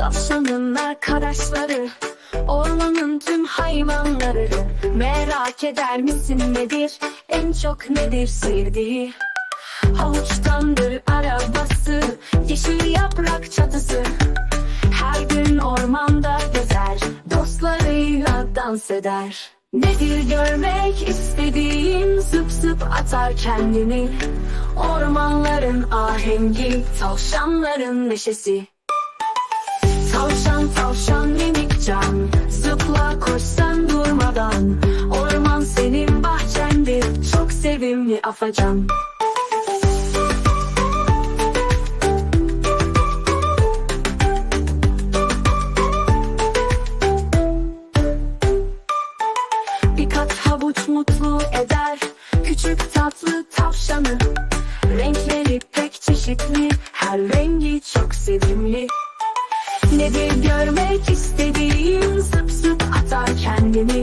Tavşanın arkadaşları Ormanın tüm hayvanları. Merak eder misin nedir? En çok nedir sevdiği? Havuçtandır arabası Yeşil yaprak çatısı. Her gün ormanda gezer Dostlarıyla dans eder. Nedir görmek istediğin? Zıp zıp atar kendini. Ormanların ahengi Tavşanların neşesi Tavşan tavşan minik Zıpla koşsan durmadan. Orman senin bahçendir. Çok sevimli afacan. Bir kat havuç mutlu eder. Küçük tatlı tavşanı. Renkleri pek çeşitli. Her rengi çok sevimli kendini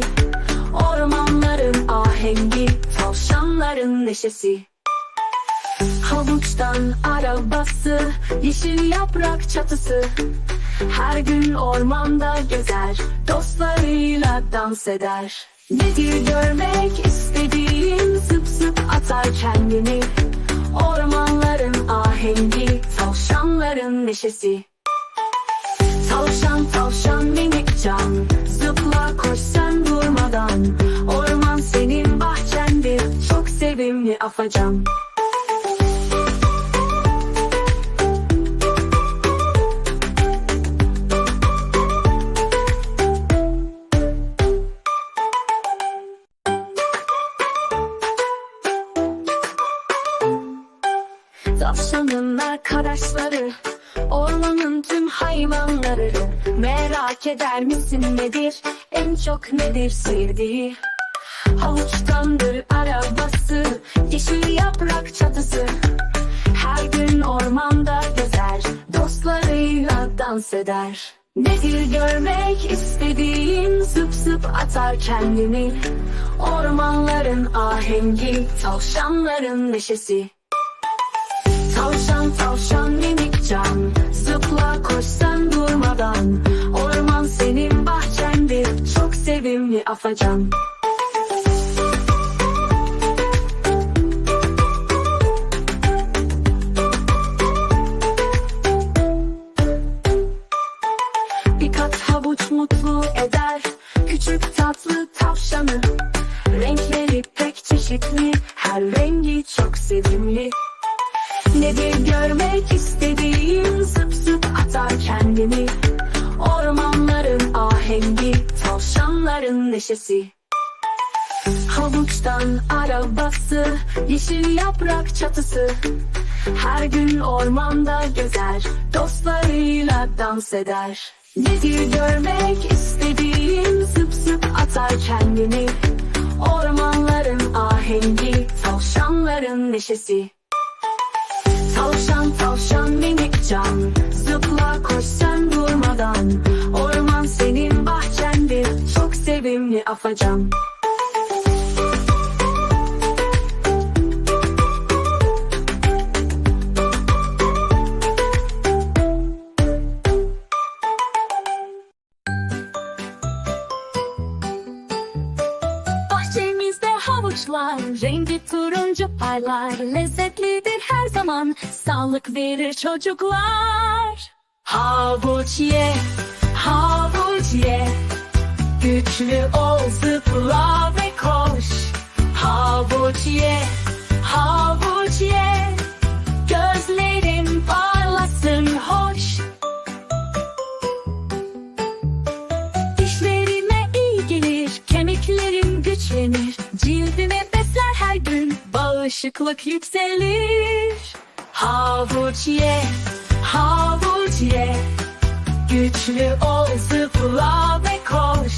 Ormanların ahengi Tavşanların neşesi. Havuçtan arabası Yeşil yaprak çatısı. Her gün ormanda gezer Dostlarıyla dans eder. Nedir görmek istediğin? Zıp zıp atar kendini. Ormanların ahengi Tavşanların neşesi afacan Tavşanın arkadaşları Ormanın tüm hayvanları. Merak eder misin nedir? En çok nedir sevdiği? Havuçtandır arabası Yeşil yaprak çatısı. Her gün ormanda gezer Dostlarıyla dans eder. Nedir görmek istediğin? Zıp zıp atar kendini. Ormanların ahengi Tavşanların neşesi. Tavşan tavşan minik can Zıpla koş sen durmadan. Orman senin bahçendir Çok sevimli afacan çeşitli Her rengi çok sevimli. Nedir görmek istediğin Zıp zıp atar kendini Ormanların ahengi Tavşanların neşesi. Havuçtan arabası Yeşil yaprak çatısı. Her gün ormanda gezer Dostlarıyla dans eder. Nedir görmek istediğin Zıp zıp atar kendini Ahengi Tavşanların neşesi. Tavşan tavşan minik can Zıpla koş sen durmadan. Orman senin bahçendir Çok sevimli afacan havuçlar Rengi turuncu parlar Lezzetlidir her zaman Sağlık verir çocuklar. Havuç ye Havuç ye Güçlü ol bağışıklık yükselir. Havuç ye, havuç ye, güçlü ol zıpla ve koş.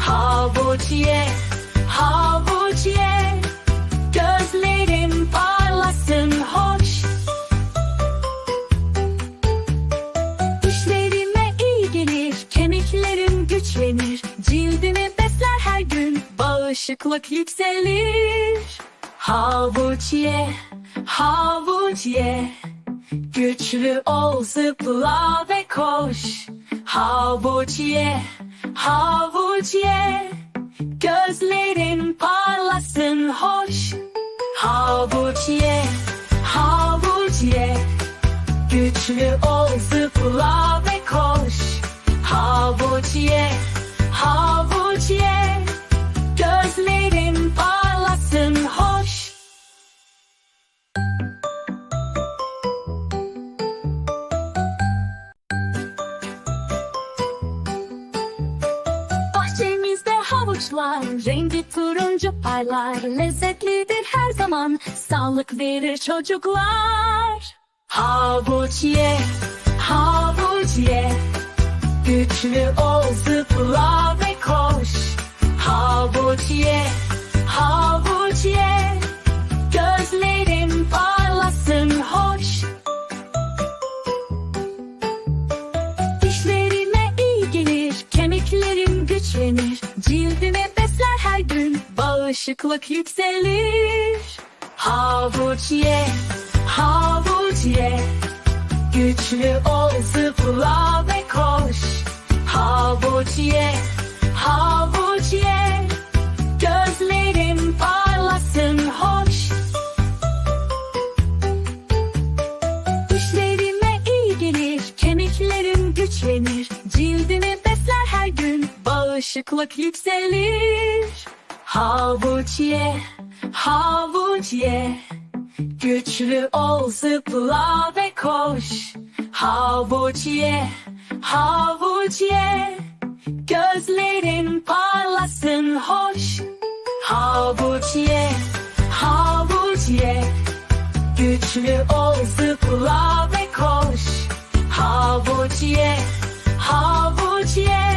Havuç ye, havuç ye, gözlerin parlasın hoş. Dişlerime iyi gelir, kemiklerim güçlenir, cildimi besler her gün, bağışıklık yükselir. Havuç ye, havuç ye, güçlü ol zıpla ve koş. Havuç ye, havuç ye. Gözlerin parlasın hoş. Havuç ye, havuçlar, rengi turuncu parlar. Lezzetlidir her zaman, sağlık verir çocuklar. Havuç ye, havuç ye. Güçlü ol zıpla ve koş. Havuç ye, Cildime besler her gün, bağışıklık yükselir. Havuç ye, havuç ye. Güçlü ol zıpla ve koş. Havuç ye, havuç ye. Gözlerim parlasın hoş. Dişlerime iyi gelir, kemiklerim güçlenir. Cildimi besler her gün, bağışıklık yükselir. Havuç ye, havuç ye. Güçlü ol zıpla ve koş. Havuç ye, havuç ye. Gözlerin parlasın hoş. Havuç ye, havuç ye. Güçlü ol zıpla ve koş Havuç ye